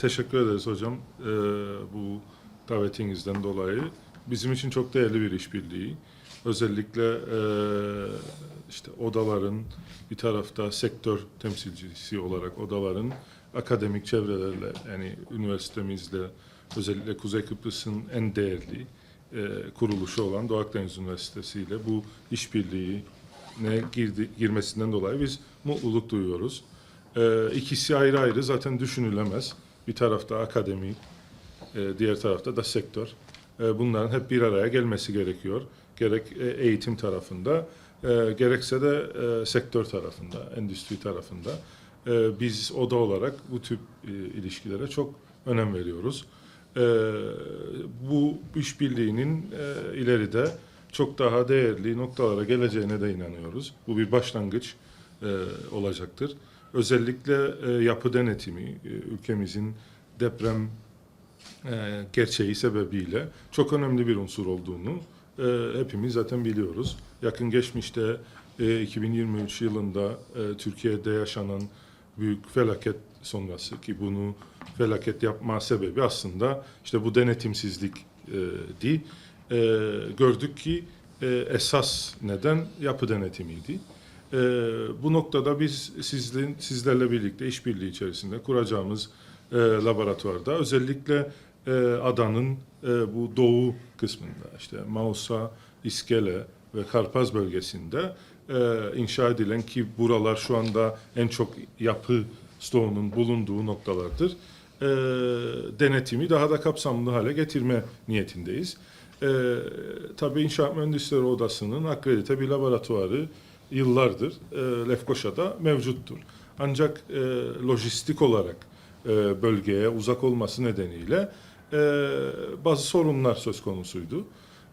teşekkür ederiz hocam e, bu davetinizden dolayı. Bizim için çok değerli bir işbirliği. Özellikle e, işte odaların bir tarafta sektör temsilcisi olarak odaların akademik çevrelerle yani üniversitemizle özellikle Kuzey Kıbrıs'ın en değerli e, kuruluşu olan Doğu Akdeniz Üniversitesi ile bu işbirliği ne girdi, girmesinden dolayı biz mutluluk duyuyoruz. Ee, ikisi ayrı ayrı zaten düşünülemez. Bir tarafta akademi, e, diğer tarafta da sektör. E, bunların hep bir araya gelmesi gerekiyor. Gerek e, eğitim tarafında, gerekse de sektör tarafında, endüstri tarafında. Biz oda olarak bu tip ilişkilere çok önem veriyoruz. Bu işbirliğinin ileride çok daha değerli noktalara geleceğine de inanıyoruz. Bu bir başlangıç e, olacaktır. Özellikle e, yapı denetimi e, ülkemizin deprem e, gerçeği sebebiyle çok önemli bir unsur olduğunu e, hepimiz zaten biliyoruz. Yakın geçmişte e, 2023 yılında e, Türkiye'de yaşanan büyük felaket sonrası ki bunu felaket yapma sebebi aslında işte bu denetimsizlik e, di. E, gördük ki e, esas neden yapı denetimiydi. E, bu noktada biz sizlerin, sizlerle birlikte işbirliği içerisinde kuracağımız e, laboratuvarda özellikle e, adanın e, bu doğu kısmında işte Mausa, İskele ve Karpaz bölgesinde e, inşa edilen ki buralar şu anda en çok yapı stoğunun bulunduğu noktalardır. E, denetimi daha da kapsamlı hale getirme niyetindeyiz. E, tabii İnşaat Mühendisleri Odası'nın akredite bir laboratuvarı yıllardır e, Lefkoşa'da mevcuttur. Ancak e, lojistik olarak e, bölgeye uzak olması nedeniyle e, bazı sorunlar söz konusuydu.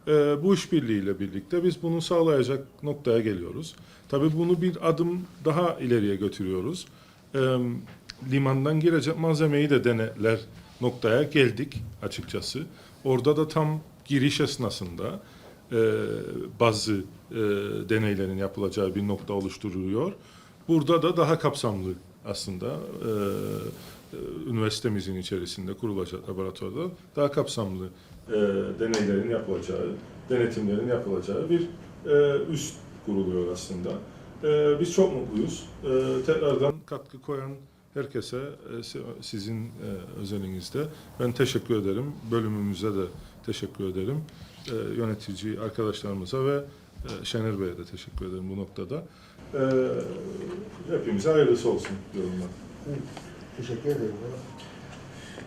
E, bu işbirliğiyle birlikte biz bunu sağlayacak noktaya geliyoruz. Tabii bunu bir adım daha ileriye götürüyoruz. E, limandan girecek malzemeyi de deneler noktaya geldik açıkçası. Orada da tam giriş esnasında e, bazı e, deneylerin yapılacağı bir nokta oluşturuluyor. Burada da daha kapsamlı aslında e, e, üniversitemizin içerisinde kurulacak laboratuvarda daha kapsamlı e, deneylerin yapılacağı, denetimlerin yapılacağı bir e, üst kuruluyor aslında. E, biz çok mutluyuz. E, tekrardan katkı koyan herkese e, si- sizin e, özelinizde ben teşekkür ederim. Bölümümüze de teşekkür ederim. E, yönetici arkadaşlarımıza ve e, Şener Bey'e de teşekkür ederim bu noktada. E, hepimize hayırlısı olsun diyorum ben. Teşekkür ederim.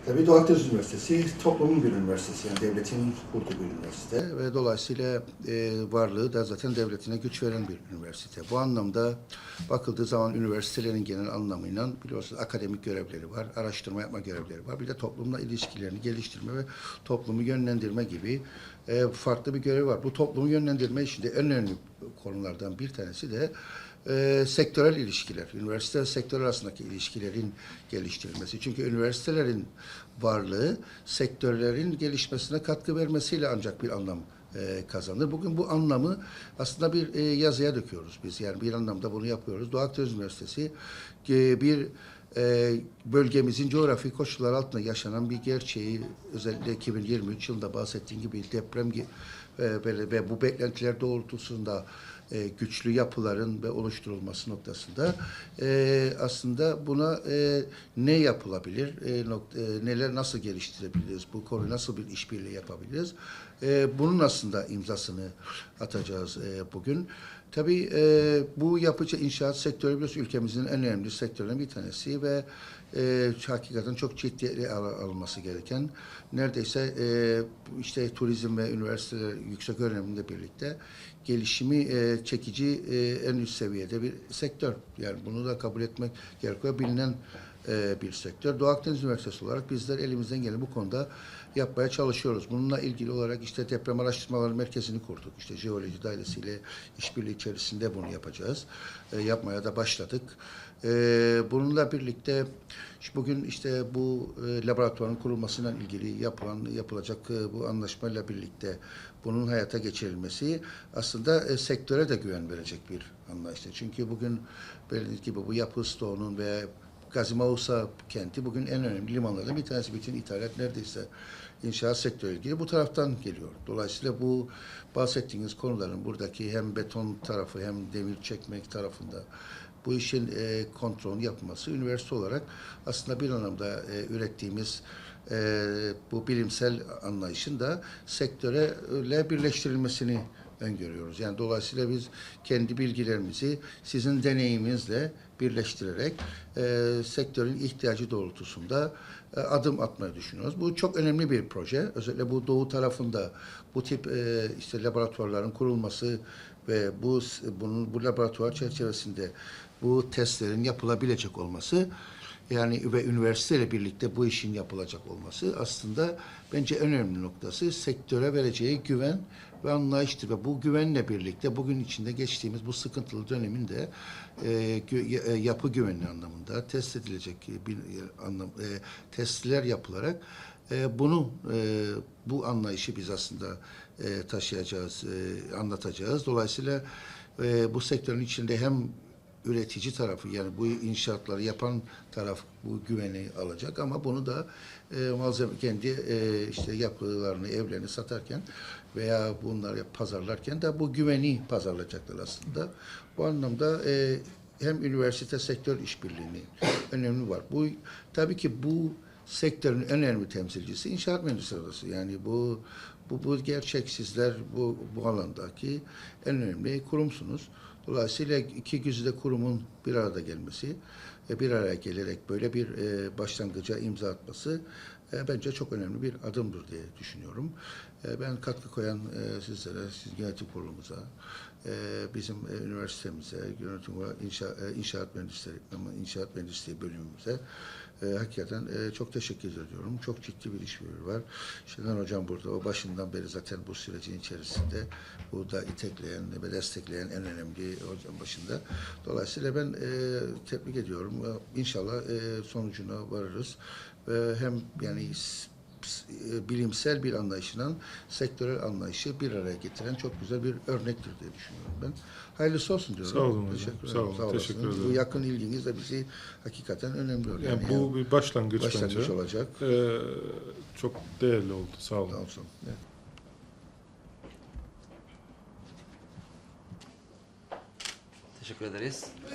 Tabii Doğu Akdeniz Üniversitesi toplumun bir üniversitesi. Yani devletin kurduğu bir üniversite. Ve dolayısıyla e, varlığı da zaten devletine güç veren bir üniversite. Bu anlamda bakıldığı zaman üniversitelerin genel anlamıyla biliyorsunuz akademik görevleri var, araştırma yapma görevleri var. Bir de toplumla ilişkilerini geliştirme ve toplumu yönlendirme gibi e, farklı bir görev var. Bu toplumu yönlendirme içinde en önemli konulardan bir tanesi de e, sektörel ilişkiler, üniversite ve sektör arasındaki ilişkilerin geliştirilmesi. Çünkü üniversitelerin varlığı sektörlerin gelişmesine katkı vermesiyle ancak bir anlam e, kazanır. Bugün bu anlamı aslında bir e, yazıya döküyoruz biz. Yani bir anlamda bunu yapıyoruz. Doğu Akdeniz Üniversitesi e, bir e, bölgemizin coğrafi koşullar altında yaşanan bir gerçeği özellikle 2023 yılında bahsettiğim gibi deprem gi- e, ve, ve bu beklentiler doğrultusunda e, güçlü yapıların ve oluşturulması noktasında e, aslında buna e, ne yapılabilir, neler nasıl geliştirebiliriz, bu konu nasıl bir işbirliği yapabiliriz, bunun aslında imzasını atacağız bugün. Tabii e, bu yapıcı inşaat sektörü biliyorsunuz ülkemizin en önemli sektörlerinden bir tanesi ve e, hakikaten çok ciddiye al- alınması gereken neredeyse e, işte turizm ve üniversiteler yüksek öğrenimle birlikte gelişimi e, çekici e, en üst seviyede bir sektör. Yani bunu da kabul etmek gerekiyor. Bilinen e, bir sektör. Doğu Akdeniz Üniversitesi olarak bizler elimizden gelen bu konuda yapmaya çalışıyoruz. Bununla ilgili olarak işte deprem araştırmaları merkezini kurduk. İşte jeoloji dairesiyle işbirliği içerisinde bunu yapacağız. E, yapmaya da başladık. E, bununla birlikte bugün işte bu e, laboratuvarın kurulmasıyla ilgili yapılan yapılacak e, bu anlaşmayla birlikte bunun hayata geçirilmesi aslında e, sektöre de güven verecek bir anlayıştır. Çünkü bugün belirttiğim gibi bu yapı stoğunun ve Gazimausa kenti bugün en önemli limanlardan bir tanesi. Bütün ithalat neredeyse inşaat sektörü ilgili bu taraftan geliyor. Dolayısıyla bu bahsettiğiniz konuların buradaki hem beton tarafı hem demir çekmek tarafında bu işin e, kontrolünü yapması üniversite olarak aslında bir anlamda e, ürettiğimiz e, bu bilimsel anlayışın da sektöre birleştirilmesini öngörüyoruz. Yani dolayısıyla biz kendi bilgilerimizi sizin deneyiminizle birleştirerek e, sektörün ihtiyacı doğrultusunda e, adım atmayı düşünüyoruz. Bu çok önemli bir proje. Özellikle bu doğu tarafında bu tip e, işte laboratuvarların kurulması ve bu bunun bu laboratuvar çerçevesinde bu testlerin yapılabilecek olması yani ve üniversiteyle birlikte bu işin yapılacak olması aslında bence en önemli noktası sektöre vereceği güven ve anlayıştır ve bu güvenle birlikte bugün içinde geçtiğimiz bu sıkıntılı dönemin de e, gü- e, yapı güvenliği anlamında test edilecek bir e, anlam e, testler yapılarak e, bunu e, bu anlayışı biz aslında e, taşıyacağız, e, anlatacağız. Dolayısıyla e, bu sektörün içinde hem üretici tarafı yani bu inşaatları yapan taraf bu güveni alacak ama bunu da e, malzeme kendi e, işte yapılarını evlerini satarken veya bunları pazarlarken de bu güveni pazarlayacaklar aslında. Bu anlamda e, hem üniversite sektör işbirliğini önemli var. Bu tabii ki bu sektörün en önemli temsilcisi inşaat mühendisleri. Yani bu bu, bu gerçek sizler bu, bu alandaki en önemli kurumsunuz. Dolayısıyla iki güzide kurumun bir arada gelmesi bir araya gelerek böyle bir e, başlangıca imza atması e, bence çok önemli bir adımdır diye düşünüyorum. E, ben katkı koyan e, sizlere, siz yönetim kurulumuza, e, bizim e, üniversitemize, yönetim inşa, e, inşaat mühendisleri, inşaat mühendisliği bölümümüze e, hakikaten e, çok teşekkür ediyorum. Çok ciddi bir işbirliği var. Şener Hocam burada. O başından beri zaten bu sürecin içerisinde burada itekleyen ve destekleyen en önemli hocam başında. Dolayısıyla ben e, tebrik ediyorum. E, İnşallah e, sonucuna varırız. Ve hem yani e, bilimsel bir anlayışından sektörel anlayışı bir araya getiren çok güzel bir örnektir diye düşünüyorum ben. Hayırlısı olsun diyorum. Sağ olun hocam. Teşekkür Sağ olun. olasınız. Teşekkür ederim. Bu yakın ilginiz de bizi hakikaten önemli oluyor. Yani bu bir başlangıç, başlangıç bence. olacak. Ee, çok değerli oldu. Sağ olun. Sağ olsun. Evet. Teşekkür ederiz.